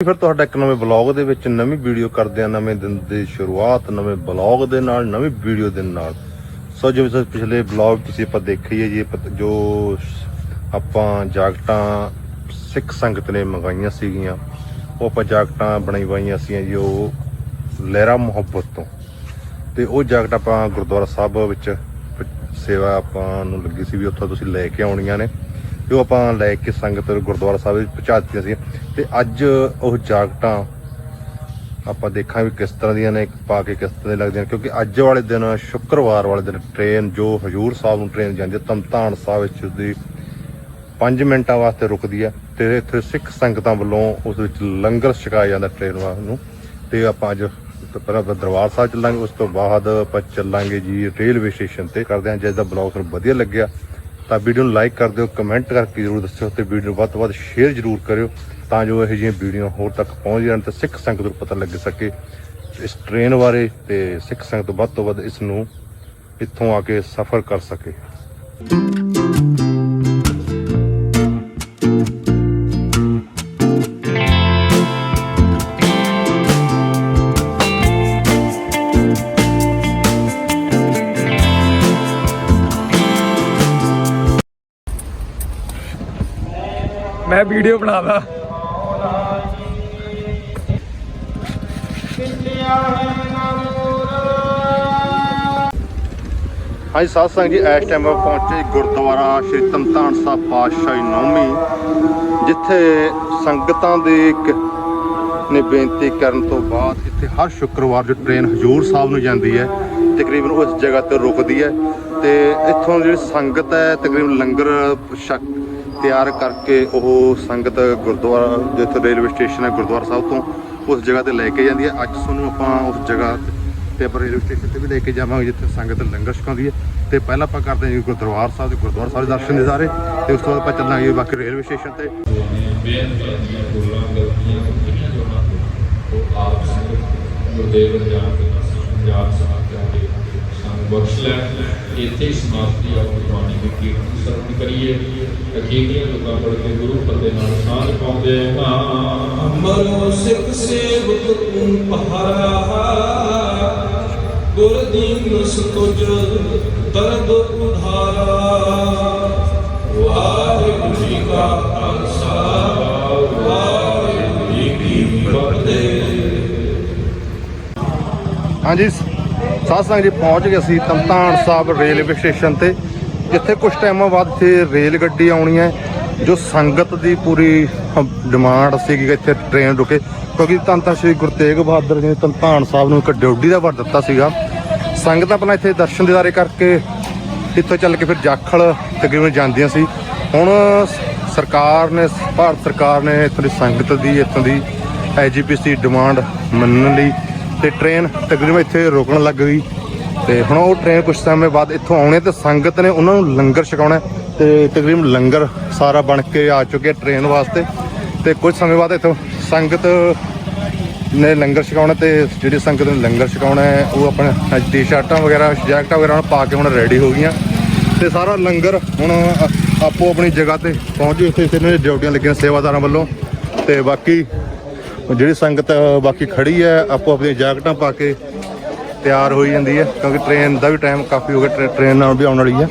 ਫਿਰ ਤੁਹਾਡਾ ਇੱਕ ਨਵੇਂ ਬਲੌਗ ਦੇ ਵਿੱਚ ਨਵੀਂ ਵੀਡੀਓ ਕਰਦੇ ਆ ਨਵੇਂ ਦਿਨ ਦੀ ਸ਼ੁਰੂਆਤ, ਨਵੇਂ ਬਲੌਗ ਦੇ ਨਾਲ, ਨਵੀਂ ਵੀਡੀਓ ਦੇ ਨਾਲ। ਸੋ ਜਿਵੇਂ ਤੁਸੀਂ ਪਿਛਲੇ ਬਲੌਗ ਤੁਸੀਂ ਆਪਾਂ ਦੇਖੀ ਹੈ ਜੀ ਜੋ ਆਪਾਂ ਜਾਕਟਾਂ ਸਿੱਖ ਸੰਗਤ ਨੇ ਮੰਗਾਈਆਂ ਸੀਗੀਆਂ, ਉਹ ਆਪਾਂ ਜਾਕਟਾਂ ਬਣਾਈ ਵਾਈਆਂ ਸੀ ਜੀ, ਉਹ ਲਹਿਰਾ ਮੁਹੱਬਤ ਤੋਂ। ਤੇ ਉਹ ਜਾਕਟ ਆਪਾਂ ਗੁਰਦੁਆਰਾ ਸਾਹਿਬ ਵਿੱਚ ਸੇਵਾ ਆਪਾਂ ਨੂੰ ਲੱਗੀ ਸੀ ਵੀ ਉੱਥੋਂ ਤੁਸੀਂ ਲੈ ਕੇ ਆਉਣੀਆਂ ਨੇ। ਜੋ ਆਪਾਂ ਲੈ ਕੇ ਸੰਗਤ ਗੁਰਦੁਆਰਾ ਸਾਹਿਬ ਵਿੱਚ ਪਹੁੰਚਾ ਦਿੱਤੀਆਂ ਸੀ ਤੇ ਅੱਜ ਉਹ ਜਾਗਟਾਂ ਆਪਾਂ ਦੇਖਾਂ ਵੀ ਕਿਸ ਤਰ੍ਹਾਂ ਦੀਆਂ ਨੇ, ਪਾ ਕੇ ਕਿਸ ਤਰ੍ਹਾਂ ਦੀਆਂ ਲੱਗਦੀਆਂ ਨੇ, ਕਿਉਂਕਿ ਅੱਜ ਵਾਲੇ ਦਿਨ, ਸ਼ੁੱਕਰਵਾਰ ਵਾਲੇ ਦਿਨ ਟ੍ਰੇਨ ਜੋ ਹਜੂਰ ਸਾਹਿਬ ਨੂੰ ਟ੍ਰੇਨ ਜਾਂਦੀ ਹੈ ਤਮਤਾਨ ਸਾਹਿਬ ਵਿੱਚ ਉਸਦੀ 5 ਮਿੰਟਾਂ ਵਾਸਤੇ ਰੁਕਦੀ ਹੈ ਤੇ ਇੱਥੇ ਸਿੱਖ ਸੰਗਤਾਂ ਵੱਲੋਂ ਉਸ ਵਿੱਚ ਲੰਗਰ ਛਕਾਇਆ ਜਾਂਦਾ ਟ੍ਰੇਨ ਵਾਸ ਨੂੰ ਤੇ ਆਪਾਂ ਅੱਜ ਪਹਿਲਾਂ ਦਰਬਾਰ ਸਾਹਿਬ ਚੱਲਾਂਗੇ, ਉਸ ਤੋਂ ਬਾਅਦ ਆਪਾਂ ਚੱਲਾਂਗੇ ਜੀ ਰੇਲਵੇ ਸਟੇਸ਼ਨ ਤੇ ਕਰਦੇ ਹਾਂ ਜਿਸ ਦਾ ਬਲੌਗ ਤੁਹਾਨੂੰ ਵਧੀਆ ਲੱਗਿਆ। ਤਾਂ ਵੀਡੀਓ ਨੂੰ ਲਾਈਕ ਕਰ ਦਿਓ, ਕਮੈਂਟ ਕਰਕੇ ਜਰੂਰ ਦੱਸਿਓ ਤੇ ਵੀਡੀਓ ਨੂੰ ਵੱਧ ਤੋਂ ਵੱਧ ਸ਼ੇਅਰ ਜਰੂਰ ਕਰਿਓ ਤਾਂ ਜੋ ਇਹੋ ਜਿਹੀਆਂ ਵੀਡੀਓ ਹੋਰ ਤੱਕ ਪਹੁੰਚ ਜਾਣ ਤੇ ਸਿੱਖ ਸੰਗਤ ਨੂੰ ਪਤਾ ਲੱਗ ਸਕੇ ਇਸ ਟ੍ਰੇਨ ਬਾਰੇ ਤੇ ਸਿੱਖ ਸੰਗਤ ਵੱਧ ਤੋਂ ਵੱਧ ਇਸ ਨੂੰ ਇੱਥੋਂ ਆ ਕੇ ਸਫ਼ਰ ਕਰ ਸਕੇ। ਮੈਂ ਵੀਡੀਓ ਬਣਾਦਾ। ਹਾਂਜੀ, ਸਾਧ ਸੰਗਤ ਜੀ, ਇਸ ਟਾਈਮ ਪਹੁੰਚੇ ਗੁਰਦੁਆਰਾ ਸ਼੍ਰੀ ਤਮਤਾਨ ਸਾਹਿਬ ਪਾਤਸ਼ਾਹੀ ਨੌਮੀ ਜਿੱਥੇ ਸੰਗਤਾਂ ਦੇ ਇੱਕ ਨੇ ਬੇਨਤੀ ਕਰਨ ਤੋਂ ਬਾਅਦ ਇੱਥੇ ਹਰ ਸ਼ੁੱਕਰਵਾਰ ਜੋ ਟ੍ਰੇਨ ਹਜੂਰ ਸਾਹਿਬ ਨੂੰ ਜਾਂਦੀ ਹੈ, ਤਕਰੀਬਨ ਉਸ ਜਗ੍ਹਾ ਤੇ ਰੁਕਦੀ ਹੈ ਤੇ ਇੱਥੋਂ ਜਿਹੜੀ ਸੰਗਤ ਹੈ, ਤਕਰੀਬਨ ਲੰਗਰ ਛਕ ਤਿਆਰ ਕਰਕੇ ਉਹ ਸੰਗਤ ਗੁਰਦੁਆਰਾ, ਜਿੱਥੇ ਰੇਲਵੇ ਸਟੇਸ਼ਨ ਹੈ ਗੁਰਦੁਆਰਾ ਸਾਹਿਬ ਤੋਂ, ਉਸ ਜਗ੍ਹਾ ਤੇ ਲੈ ਕੇ ਜਾਂਦੀ ਹੈ। ਅੱਜ ਤੁਹਾਨੂੰ ਆਪਾਂ ਉਸ ਜਗ੍ਹਾ ਤੇ ਆਪਾਂ ਰੇਲਵੇ ਸਟੇਸ਼ਨ ਤੇ ਵੀ ਲੈ ਕੇ ਜਾਵਾਂਗੇ, ਜਿੱਥੇ ਸੰਗਤ ਲੰਗਰ ਛਕਾਉਂਦੀ ਹੈ। ਤੇ ਪਹਿਲਾਂ ਆਪਾਂ ਕਰਦੇ ਹਾਂ ਜੀ ਗੁਰਦੁਆਰਾ ਸਾਹਿਬ ਦੇ ਗੁਰਦੁਆਰਾ ਸਾਹਿਬ ਦੇ ਦਰਸ਼ਨ ਦੇ ਸਾਰੇ ਤੇ ਉਸ ਤੋਂ ਬਾਅਦ ਆਪਾਂ ਚੱਲਾਂਗੇ ਬਾਕੀ ਰੇਲਵੇ ਸਟੇਸ਼ਨ ਤੇ। ਆਪ ਸੰਗਤ ਗੁਰਦੇਵ ਜਾਣ ਪੰਜਾਬ ਬਖਸ਼ ਲੈਣ ਇੱਥੇ ਸਮਾਪਤੀ ਆਪਣੀ ਬਾਣੀ ਦੀ ਕੀਰਤਨ ਸਰਵਣ ਕਰੀਏ। ਹਕੀਕੀਆਂ ਲੋਕਾਂ ਪੜ ਕੇ ਗੁਰੂ ਫਤਿਹ ਨਾਲ ਸਾਂਝ ਪਾਉਂਦੇ ਹਾਂ। ਮਰੋ ਸਿੱਖ ਸੇਵਕ ਤੁਮ ਪਹਾਰਾ। ਗੁਰ ਦੀਨ ਸੁਤੁਜ ਦਰਦ ਉਧਾਰਾ। ਵਾਹਿਗੁਰੂ ਜੀ ਕਾ ਖਾਲਸਾ। ਵਾਹਿਗੁਰੂ ਜੀ ਕੀ ਫਤਿਹ। ਹਾਂਜੀ ਸਾਧ ਜੀ ਪਹੁੰਚ ਗਏ ਸੀ ਤਮਤਾਨ ਸਾਹਿਬ ਰੇਲਵੇ ਸਟੇਸ਼ਨ ਤੇ, ਜਿੱਥੇ ਕੁਝ ਟਾਈਮਾਂ ਬਾਅਦ ਇੱਥੇ ਰੇਲ ਗੱਡੀ ਆਉਣੀ ਹੈ, ਜੋ ਸੰਗਤ ਦੀ ਪੂਰੀ ਡਿਮਾਂਡ ਸੀਗੀ ਕਿ ਇੱਥੇ ਟ੍ਰੇਨ ਰੁਕੇ, ਕਿਉਂਕਿ ਧੰਨ ਸ਼੍ਰੀ ਗੁਰੂ ਤੇਗ ਬਹਾਦਰ ਜੀ ਨੇ ਤਮਤਾਨ ਸਾਹਿਬ ਨੂੰ ਇੱਕ ਡਿਊਟੀ ਦਾ ਵਰ ਦਿੱਤਾ ਸੀਗਾ। ਸੰਗਤ ਆਪਣਾ ਇੱਥੇ ਦਰਸ਼ਨ ਦਿਦਾਰੇ ਕਰਕੇ ਇੱਥੋਂ ਚੱਲ ਕੇ ਫਿਰ ਜਾਖਲ ਤਕਰੀਬਨ ਜਾਂਦੀਆਂ ਸੀ। ਹੁਣ ਸਰਕਾਰ ਨੇ, ਭਾਰਤ ਸਰਕਾਰ ਨੇ ਇੱਥੋਂ ਦੀ ਸੰਗਤ ਦੀ, ਇੱਥੋਂ ਦੀ ਐਜੀਪੀਸੀ ਡਿਮਾਂਡ ਮੰਨਣ ਲਈ ਤੇ ਟ੍ਰੇਨ ਤਕਰੀਬਨ ਇੱਥੇ ਰੁਕਣ ਲੱਗ ਗਈ। ਤੇ ਹੁਣ ਉਹ ਟ੍ਰੇਨ ਕੁਝ ਸਮੇਂ ਬਾਅਦ ਇੱਥੋਂ ਆਉਣੇ ਤੇ ਸੰਗਤ ਨੇ ਉਹਨਾਂ ਨੂੰ ਲੰਗਰ ਛਕਾਉਣਾ ਹੈ ਤੇ ਤਕਰੀਬਨ ਲੰਗਰ ਸਾਰਾ ਬਣ ਕੇ ਆ ਚੁੱਕਿਆ ਟ੍ਰੇਨ ਵਾਸਤੇ। ਤੇ ਕੁਝ ਸਮੇਂ ਬਾਅਦ ਇੱਥੋਂ ਸੰਗਤ ਨੇ ਲੰਗਰ ਛਕਾਉਣਾ ਤੇ ਜਿਹੜੀ ਸੰਗਤ ਨੇ ਲੰਗਰ ਛਕਾਉਣਾ ਉਹ ਆਪਣੇ ਟੀ-ਸ਼ਰਟਾਂ ਵਗੈਰਾ ਜੈਕਟਾਂ ਵਗੈਰਾ ਪਾ ਕੇ ਹੁਣ ਰੈਡੀ ਹੋ ਗਈਆਂ। ਤੇ ਸਾਰਾ ਲੰਗਰ ਹੁਣ ਆਪੋ ਆਪਣੀ ਜਗ੍ਹਾ ਤੇ ਪਹੁੰਚ ਗਏ। ਇੱਥੇ ਇੱਥੇ ਇਹਨਾਂ ਦੀ ਡਿਊਟੀਆਂ ਲੱਗੀਆਂ ਸੇਵਾਦਾਰਾਂ ਵੱਲੋਂ। ਤੇ ਬਾਕੀ ਜਿਹੜੀ ਸੰਗਤ ਬਾਕੀ ਖੜੀ ਹੈ, ਆਪੋ ਆਪਣੀਆਂ ਜੈਕਟਾਂ ਪਾ ਕੇ ਤਿਆਰ ਹੋਈ ਜਾਂਦੀ ਹੈ, ਕਿਉਂਕਿ ਟ੍ਰੇਨ ਦਾ ਵੀ ਟਾਈਮ ਕਾਫੀ ਹੋ ਗਿਆ ਟ੍ਰੇ- ਟ੍ਰੇਨ ਨਾਲ ਵੀ ਆਉਣ ਵਾਲੀ ਹੈ।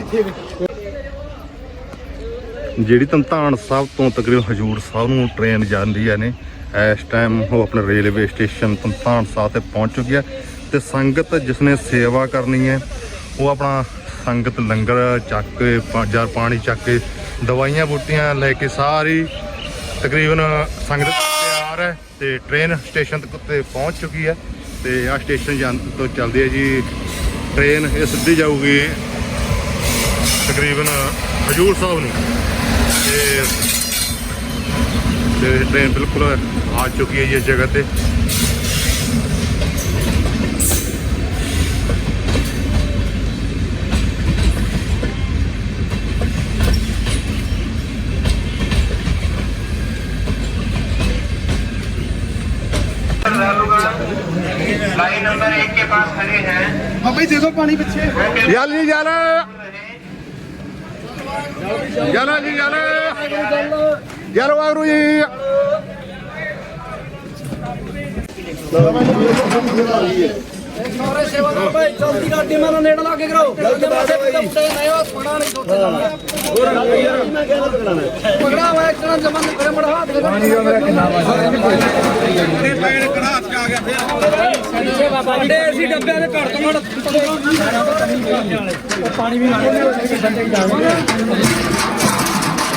ਜਿਹੜੀ ਧਮਤਾਨ ਸਾਹਿਬ ਤੋਂ ਤਕਰੀਬਨ ਹਜੂਰ ਸਾਹਿਬ ਨੂੰ ਟ੍ਰੇਨ ਜਾਂਦੀ ਹੈ ਨੇ, ਇਸ ਟਾਈਮ ਉਹ ਆਪਣੇ ਰੇਲਵੇ ਸਟੇਸ਼ਨ ਧਮਤਾਨ ਸਾਹਿਬ ਤੇ ਪਹੁੰਚ ਚੁੱਕੀ ਹੈ ਤੇ ਸੰਗਤ ਜਿਸਨੇ ਸੇਵਾ ਕਰਨੀ ਹੈ, ਉਹ ਆਪਣਾ ਸੰਗਤ ਲੰਗਰ ਚੱਕ ਕੇ ਜਾਂ ਪਾਣੀ ਚੱਕ ਕੇ, ਦਵਾਈਆਂ ਬੂਟੀਆਂ ਲੈ ਕੇ ਸਾਰੀ ਤਕਰੀਬਨ ਸੰਗਤ ਤਿਆਰ ਹੈ। ਤੇ ਟ੍ਰੇਨ ਸਟੇਸ਼ਨ ਤੱਕ ਤੇ ਪਹੁੰਚ ਚੁੱਕੀ ਹੈ ਤੇ ਆ ਸਟੇਸ਼ਨ ਜਾਂ ਤੋਂ ਚੱਲਦੀ ਹੈ ਜੀ। ਟ੍ਰੇਨ ਇਹ ਸਿੱਧੀ ਜਾਊਗੀ ਤਕਰੀਬਨ ਹਜੂਰ ਸਾਹਿਬ ਨੂੰ। ਤੇ ਟ੍ਰੇਨ ਬਿਲਕੁਲ ਆ ਚੁੱਕੀ ਹੈ ਜੀ ਇਸ ਜਗ੍ਹਾ ਤੇ। पास खड़े हैं भाई दे दो पानी पीछे जल जी जल जल जी जल जल वागुरु जी लगा ਸਾਰੇ ਸੇਵਾਦਾਰ ਭਾਈ ਚੌਂਕੀ ਦਾ ਟੀਮਾਂ ਨੂੰ ਨੇੜੇ ਲਾ ਕੇ ਕਰੋ ਗਲਤ ਬਾਤ ਹੈ ਭਾਈ। ਨਹੀਂ ਉਹ ਪੜਾ ਨਹੀਂ ਸੋਚੇ ਜਾਣਾ ਪਕੜਾ ਹੋਇਆ ਇੱਕ ਜਣਾ ਜਮਨ ਕਰੇ ਮੜਾ ਹੱਥ ਦੇ ਪਾਣੀ ਦਾ ਮੇਰਾ ਕਿੰਨਾ ਇਹ ਪੈਣ ਕੜਾ ਹੱਥ ਆ ਗਿਆ ਫਿਰ। ਬਾਬਾ ਜੀ ਅਸੀਂ ਡੱਬਿਆਂ ਦੇ ਘੜ ਤੋਂ ਮੜ ਪਾਣੀ ਵੀ ਨਾਲ ਬੰਦੇ ਜਾਵਾਂਗੇ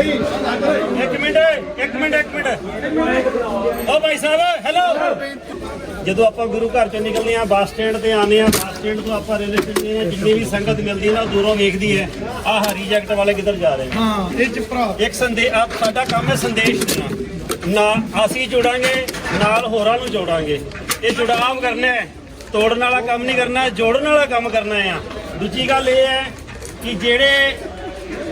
ਇੱਕ ਮਿੰਟ ਇੱਕ ਮਿੰਟ ਇੱਕ ਮਿੰਟ। ਓ ਭਾਈ ਸਾਹਿਬ ਹੈਲੋ ਜਦੋਂ ਆਪਾਂ ਗੁਰੂ ਘਰ ਚੋਂ ਨਿਕਲਦੇ ਆ ਬੱਸ ਸਟੈਂਡ ਤੇ ਆਨੇ ਆ ਬੱਸ ਸਟੈਂਡ ਤੋਂ ਆਪਾਂ ਰੇਲਵੇ ਸਟੇਸ਼ਨ ਜਿੰਨੀ ਵੀ ਸੰਗਤ ਮਿਲਦੀ ਹੈ ਨਾ ਦੂਰੋਂ ਵੇਖਦੀ ਹੈ। ਆਹ ਹਰੀ ਜੈਕਟ ਵਾਲੇ ਕਿੱਧਰ ਜਾ ਰਹੇ ਹਾਂ ਇਹ ਚ ਭਰਾ। ਇੱਕ ਸੰਦੇਸ਼ ਆਪ ਸਾਡਾ ਕੰਮ ਹੈ ਸੰਦੇਸ਼ ਦੇਣਾ। ਨਾ ਅਸੀਂ ਜੋੜਾਂਗੇ ਨਾਲ ਹੋਰਾਂ ਨੂੰ ਜੋੜਾਂਗੇ। ਇਹ ਜੁੜਾਵ ਕਰਨਾ ਹੈ। ਤੋੜਨ ਵਾਲਾ ਕੰਮ ਨਹੀਂ ਕਰਨਾ ਜੋੜਨ ਵਾਲਾ ਕੰਮ ਕਰਨਾ ਆ ਦੂਜੀ ਗੱਲ ਇਹ ਹੈ ਕਿ ਜਿਹੜੇ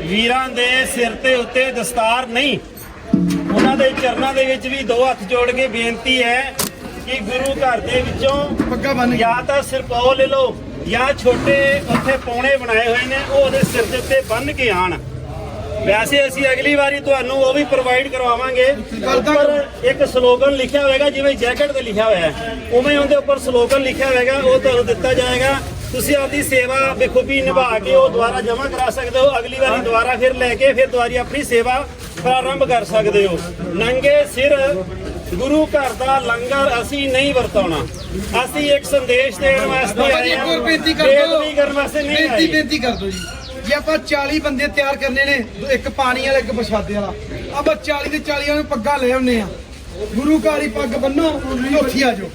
ਵੀਰਾਂ ਦੇ ਸਿਰ ਤੇ ਉੱਤੇ ਦਸਤਾਰ ਨਹੀਂ। ਉਹਨਾਂ ਦੇ ਚਰਨਾਂ ਦੇ ਵਿੱਚ ਵੀ ਦੋ ਹੱਥ ਜੋੜ ਕੇ ਬੇਨਤੀ ਹੈ ਕਿ ਗੁਰੂ ਘਰ ਦੇ ਵਿੱਚੋਂ ਪੱਗਾ ਬੰਨ ਜਾਂ ਤਾਂ ਸਿਰਪਾਉ ਲੈ ਲਓ ਜਾਂ ਛੋਟੇ ਉੱਥੇ ਪੌਣੇ ਬਣਾਏ ਹੋਏ ਨੇ ਉਹ ਉਹਦੇ ਸਿਰ ਦੇ ਉੱਤੇ ਬੰਨ ਕੇ ਆਣ। ਵੈਸੇ ਅਸੀਂ ਅਗਲੀ ਵਾਰੀ ਤੁਹਾਨੂੰ ਉਹ ਵੀ ਪ੍ਰੋਵਾਈਡ ਕਰਵਾਵਾਂਗੇ। ਉੱਪਰ ਇੱਕ ਸਲੋਗਨ ਲਿਖਿਆ ਹੋਵੇਗਾ ਜਿਵੇਂ ਜੈਕਟ ਤੇ ਲਿਖਿਆ ਹੋਇਆ ਹੈ। ਉਵੇਂ ਉਹਦੇ ਉੱਪਰ ਸਲੋਗਨ ਲਿਖਿਆ ਹੋਵੇਗਾ ਉਹ ਤੁਹਾਨੂੰ ਦਿੱਤਾ ਜਾਏਗਾ। ਤੁਸੀਂ ਆਪਦੀ ਸੇਵਾ ਬਖੂਬੀ ਨਿਭਾ ਕੇ ਉਹ ਦੁਬਾਰਾ ਜਮ੍ਹਾਂ ਕਰਾ ਸਕਦੇ ਹੋ। ਅਗਲੀ ਵਾਰੀ ਦੁਬਾਰਾ ਫਿਰ ਲੈ ਕੇ ਫਿਰ ਦੁਬਾਰੀ ਆਪਣੀ ਸੇਵਾ ਪ੍ਰਾਰੰਭ ਕਰ ਸਕਦੇ ਹੋ। ਨੰਗੇ ਸਿਰ ਗੁਰੂ ਘਰ ਦਾ ਲੰਗਰ ਅਸੀਂ ਨਹੀਂ ਵਰਤਾਉਣਾ। ਅਸੀਂ ਇੱਕ ਸੰਦੇਸ਼ ਦੇਣ ਵਾਸਤੇ ਆਏ ਹਾਂ। ਬੇਨਤੀ ਕਰ ਬੇਅਦਬੀ ਕਰਨ ਵਾਸਤੇ ਨਹੀਂ ਬੇਨਤੀ ਬੇਨਤੀ ਕਰ ਦਿਓ ਜੀ। ਜੇ ਆਪਾਂ 40 ਬੰਦੇ ਤਿਆਰ ਕਰਨੇ ਨੇ ਇੱਕ ਪਾਣੀ ਵਾਲਾ ਇੱਕ ਪ੍ਰਸ਼ਾਦੇ ਵਾਲਾ ਆਪਾਂ 40 ਦੇ 40 ਨੂੰ ਪੱਗਾਂ ਲੈ ਆਉਨੇ ਆ ਗੁਰੂ ਹੀ ਪੱਗ ਬੰਨੋ ਉੱਠੀ ਆ ਜਾਓ।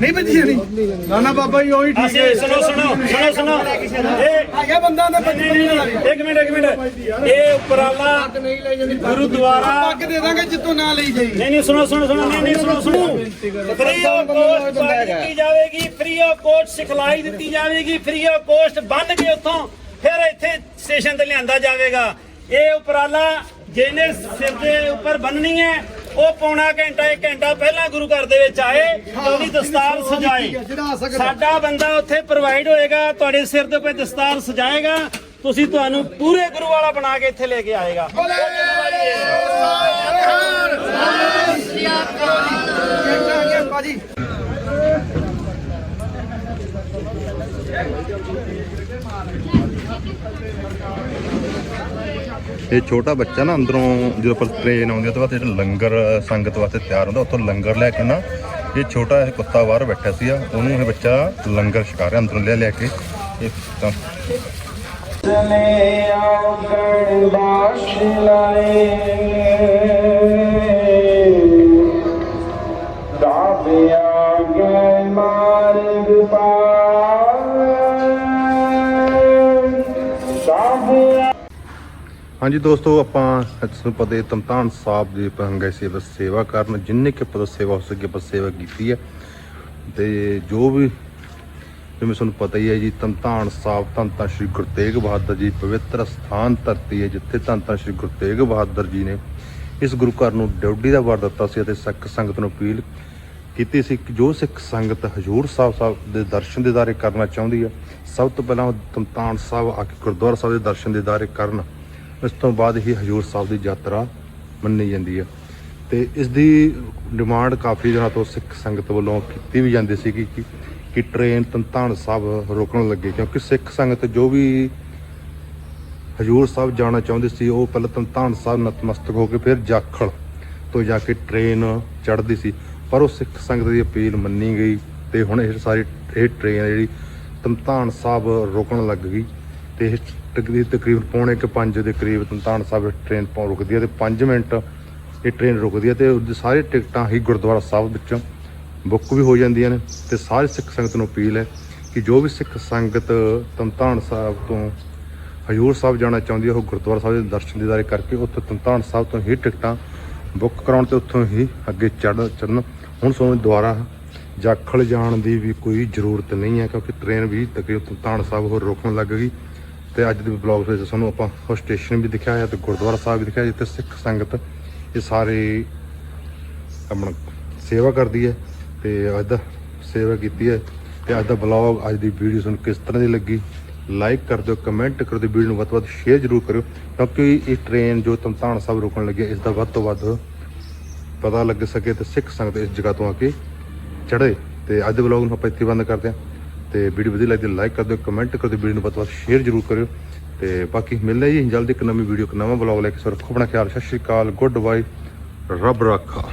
ਨਹੀਂ ਬੱਜੀ ਨਹੀਂ ਨਾ ਨਾ ਬਾਬਾ ਜੀ ਉਹੀ ਠੀਕ ਅਸੀਂ ਸੁਣੋ ਸੁਣੋ ਸੁਣੋ ਸੁਣੋ। ਇਹ ਹੈਗਾ ਬੰਦਾ ਬੰਨਣ ਵਾਲਾ। ਵੀ। ਇੱਕ ਮਿੰਟ ਇੱਕ ਮਿੰਟ। ਇਹ ਉਪਰਾਲਾ ਗੁਰਦੁਆਰਾ ਪੱਗ ਦੇ ਦਾਂਗੇ ਜਿੱਤੋਂ ਨਾ ਲਈ ਜਾਈ ਨਹੀਂ ਨਹੀਂ ਸੁਣੋ ਸੁਣੋ ਸੁਣੋ ਨਹੀਂ ਨਹੀਂ ਸੁਣੋ ਸੁਣੋ। ਫ੍ਰੀ ਆਫ ਕੋਸਟ ਦਿੱਤੀ ਜਾਵੇਗੀ ਫ੍ਰੀ ਆਫ ਕੋਸਟ ਸਿਖਲਾਈ ਦਿੱਤੀ ਜਾਵੇਗੀ ਫ੍ਰੀ ਆਫ ਕੋਸਟ ਬੰਨ ਕੇ ਉੱਥੋਂ ਫਿਰ ਇੱਥੇ ਸਟੇਸ਼ਨ ਤੇ ਲਿਆਂਦਾ ਜਾਵੇਗਾ। ਇਹ ਉਪਰਾਲਾ ਜਿਹਨੇ ਸਿਰ ਦੇ ਉੱਪਰ ਬੰਨਣੀ ਹੈ ਉਹ ਪੌਣਾ ਘੰਟਾ ਇੱਕ ਘੰਟਾ ਪਹਿਲਾਂ ਗੁਰੂ ਘਰ ਦੇ ਵਿੱਚ ਆਏ ਉਹਦੀ ਦਸਤਾਰ ਸਜਾਏ ਸਾਡਾ ਬੰਦਾ ਉੱਥੇ ਪ੍ਰੋਵਾਈਡ ਹੋਏਗਾ ਤੁਹਾਡੇ ਸਿਰ ਦੇ ਉੱਤੇ ਦਸਤਾਰ ਸਜਾਏਗਾ ਤੁਸੀਂ ਤੁਹਾਨੂੰ ਪੂਰੇ ਗੁਰੂ ਵਾਲਾ ਬਣਾ ਕੇ ਇੱਥੇ ਲੈ ਕੇ ਆਏਗਾ। ਇਹ ਛੋਟਾ ਬੱਚਾ ਨਾ ਅੰਦਰੋਂ ਜਦੋਂ ਪਰ ਟ੍ਰੇਨ ਆਉਂਦੀ ਹੈ ਤਾਂ ਬਾਅਦ ਜਿਹੜਾ ਲੰਗਰ, ਸੰਗਤ ਵਾਸਤੇ ਤਿਆਰ ਹੁੰਦਾ, ਉੱਥੋਂ ਲੰਗਰ ਲੈ ਕੇ ਨਾ ਇਹ ਛੋਟਾ ਇਹ ਕੁੱਤਾ ਬਾਹਰ ਬੈਠਾ ਸੀਗਾ ਉਹਨੂੰ ਇਹ ਬੱਚਾ ਲੰਗਰ ਛਕਾ ਰਿਹਾ ਅੰਦਰੋਂ ਲੈ ਲੈ ਕੇ। ਇਹ ਤਾਂ ਚਲੇ ਆਓ ਗਣ ਲਾਏ ਹਾਂਜੀ ਦੋਸਤੋ, ਆਪਾਂ ਤੁਹਾਨੂੰ ਪਤਾ ਹੈ ਤਮਤਾਨ ਸਾਹਿਬ ਦੇ ਪੰਗੇ ਸੇਵਾ ਸੇਵਾ ਕਰਨ। ਜਿੰਨੇ ਕਿ ਪਤਾ ਸੇਵਾ ਹੋ ਸਕੇ, ਆਪਾਂ ਸੇਵਾ ਕੀਤੀ ਹੈ। ਤੇ ਜੋ ਵੀ ਜਿਵੇਂ ਤੁਹਾਨੂੰ ਪਤਾ ਹੀ ਹੈ ਜੀ ਤਮਤਾਨ ਸਾਹਿਬ, ਧੰਨ ਧੰਨ ਸ਼੍ਰੀ ਗੁਰੂ ਤੇਗ ਬਹਾਦਰ ਜੀ, ਪਵਿੱਤਰ ਸਥਾਨ ਧਰਤੀ ਹੈ, ਜਿੱਥੇ ਧੰਨ ਧੰਨ ਸ਼੍ਰੀ ਗੁਰੂ ਤੇਗ ਬਹਾਦਰ ਜੀ ਨੇ ਇਸ ਗੁਰੂ ਘਰ ਨੂੰ ਡਿਊਟੀ ਦਾ ਵਰ ਦਿੱਤਾ ਸੀ ਅਤੇ ਸਿੱਖ ਸੰਗਤ ਨੂੰ ਅਪੀਲ ਕੀਤੀ ਸੀ ਕਿ ਜੋ ਸਿੱਖ ਸੰਗਤ ਹਜੂਰ ਸਾਹਿਬ ਸਾਹਿਬ ਦੇ ਦਰਸ਼ਨ ਦੇ ਦਿਦਾਰੇ ਕਰਨਾ ਚਾਹੁੰਦੀ ਹੈ, ਸਭ ਤੋਂ ਪਹਿਲਾਂ ਉਹ ਤਮਤਾਨ ਸਾਹਿਬ ਆ ਕੇ ਗੁਰਦੁਆਰਾ ਸਾਹਿਬ ਦੇ ਦਰਸ਼ਨ ਦੇ ਦਿਦਾਰੇ ਕਰਨ। ਇਸ ਤੋਂ ਬਾਅਦ ਹੀ ਹਜੂਰ ਸਾਹਿਬ ਦੀ ਯਾਤਰਾ ਮੰਨੀ ਜਾਂਦੀ ਹੈ। ਤੇ ਇਸ ਦੀ ਡਿਮਾਂਡ ਕਾਫੀ ਦਿਨਾਂ ਤੋਂ ਸਿੱਖ ਸੰਗਤ ਵੱਲੋਂ ਕੀਤੀ ਵੀ ਜਾਂਦੀ ਸੀ ਕਿ ਕਿ- ਕਿ ਟ੍ਰੇਨ ਤਮਤਾਨ ਸਾਹਿਬ ਰੋਕਣ ਲੱਗੇ, ਕਿਉਂਕਿ ਸਿੱਖ ਸੰਗਤ ਜੋ ਵੀ ਹਜੂਰ ਸਾਹਿਬ ਜਾਣਾ ਚਾਹੁੰਦੇ ਸੀ, ਉਹ ਪਹਿਲਾਂ ਤਮਤਾਨ ਸਾਹਿਬ ਨਤਮਸਤਕ ਹੋ ਕੇ ਫਿਰ ਜਾਖਲ ਤੋਂ ਜਾ ਕੇ ਟ੍ਰੇਨ ਚੜ੍ਹਦੀ ਸੀ। ਪਰ ਉਹ ਸਿੱਖ ਸੰਗਤ ਦੀ ਅਪੀਲ ਮੰਨੀ ਗਈ ਤੇ ਹੁਣ ਇਹ ਸਾਰੀ ਇਹ ਟ੍ਰੇਨ ਜਿਹੜੀ ਤਮਤਾਨ ਸਾਹਿਬ ਰੋਕਣ ਲੱਗ ਗਈ। ਤੇ ਇਹ ਤਕਰੀਬ ਤਕਰੀਬਨ ਪੌਣੇ ਕਿ 5 ਦੇ ਕਰੀਬ ਤਮਤਾਨ ਸਾਹਿਬ ਟ੍ਰੇਨ ਪਹੁੰ ਰੁਕਦੀ ਹੈ ਤੇ 5 ਮਿੰਟ ਇਹ ਟ੍ਰੇਨ ਰੁਕਦੀ ਹੈ ਤੇ ਉਹਦੀ ਸਾਰੀ ਟਿਕਟਾਂ ਹੀ ਗੁਰਦੁਆਰਾ ਸਾਹਿਬ ਵਿੱਚ ਬੁੱਕ ਵੀ ਹੋ ਜਾਂਦੀਆਂ ਨੇ ਤੇ ਸਾਰੇ ਸਿੱਖ ਸੰਗਤ ਨੂੰ ਅਪੀਲ ਹੈ ਕਿ ਜੋ ਵੀ ਸਿੱਖ ਸੰਗਤ ਤਮਤਾਨ ਸਾਹਿਬ ਤੋਂ ਹਜੂਰ ਸਾਹਿਬ ਜਾਣਾ ਚਾਹੁੰਦੀ ਹੈ, ਉਹ ਗੁਰਦੁਆਰਾ ਸਾਹਿਬ ਦੇ ਦਰਸ਼ਨ ਦੀਦਾਰੇ ਕਰਕੇ ਉੱਥੋਂ ਤਮਤਾਨ ਸਾਹਿਬ ਤੋਂ ਹੀ ਟਿਕਟਾਂ ਬੁੱਕ ਕਰਾਉਣ ਤੇ ਉੱਥੋਂ ਹੀ ਅੱਗੇ ਚੜ੍ਹ ਚੜਨ ਹੁਣ ਸੋਨੂੰ ਦੁਆਰਾ ਜਾਖਲ ਜਾਣ ਦੀ ਵੀ ਕੋਈ ਜ਼ਰੂਰਤ ਨਹੀਂ ਹੈ ਕਿਉਂਕਿ ਟ੍ਰੇਨ ਵੀ ਤਕਰੀਬਨ ਤਮਤਾਨ ਸਾਹਿਬ ਹੋਰ ਰੋਕਣ ਲੱਗ ਗਈ। ਤੇ ਅੱਜ ਦੇ ਬਲੌਗ ਵਿੱਚ ਸਾਨੂੰ ਆਪਾਂ ਉਹ ਸਟੇਸ਼ਨ ਵੀ ਦਿਖਾਇਆ ਤੇ ਗੁਰਦੁਆਰਾ ਸਾਹਿਬ ਵੀ ਦਿਖਾਇਆ ਜਿੱਥੇ ਸਿੱਖ ਸੰਗਤ ਇਹ ਸਾਰੇ ਆਪਣਾ ਸੇਵਾ ਕਰਦੀ ਹੈ ਤੇ ਅੱਜ ਦਾ ਸੇਵਾ ਕੀਤੀ ਹੈ ਤੇ ਅੱਜ ਦਾ ਬਲੌਗ ਅੱਜ ਦੀ ਵੀਡੀਓ ਤੁਹਾਨੂੰ ਕਿਸ ਤਰ੍ਹਾਂ ਦੀ ਲੱਗੀ ਲਾਈਕ ਕਰ ਦਿਓ ਕਮੈਂਟ ਕਰ ਦਿਓ ਵੀਡੀਓ ਨੂੰ ਵੱਧ ਤੋਂ ਵੱਧ ਸ਼ੇਅਰ ਜ਼ਰੂਰ ਕਰਿਓ ਕਿਉਂਕਿ ਇਹ ਟ੍ਰੇਨ ਜੋ ਤਮਤਾਨ ਸਾਹਿਬ ਰੋਕਣ ਲੱਗੀ ਇਸ ਦਾ ਵੱਧ ਤੋਂ ਵੱਧ ਪਤਾ ਲੱਗ ਸਕੇ ਤੇ ਸਿੱਖ ਸੰਗਤ ਇਸ ਜਗ੍ਹਾ ਤੋਂ ਆ ਕੇ ਚੜ੍ਹੇ। ਤੇ ਅੱਜ ਦੇ ਵਲੌਗ ਨੂੰ ਆਪਾਂ ਇੱਥੇ ਬੰਦ ਕਰਦੇ ਹਾਂ। ਤੇ ਵੀਡੀਓ ਵਧੀਆ ਲੱਗਦੀ ਲਾਈਕ ਕਰ ਦਿਓ ਕਮੈਂਟ ਕਰ ਦਿਓ, ਵੀਡੀਓ ਨੂੰ ਵੱਧ ਤੋਂ ਵੱਧ ਸ਼ੇਅਰ ਜ਼ਰੂਰ ਕਰਿਓ। ਤੇ ਬਾਕੀ ਮਿਲਦੇ ਹਾਂ ਜੀ ਜਲਦੀ ਇੱਕ ਨਵੀਂ ਵੀਡੀਓ, ਇੱਕ ਨਵਾਂ ਵਲੌਗ ਲੈ ਕੇ। ਸੋ ਰੱਖੋ ਆਪਣਾ ਖਿਆਲ, ਸਤਿ ਸ਼੍ਰੀ ਅਕਾਲ ਗੁੱਡ ਬਾਈ ਰੱਬ ਰੱਖਾ।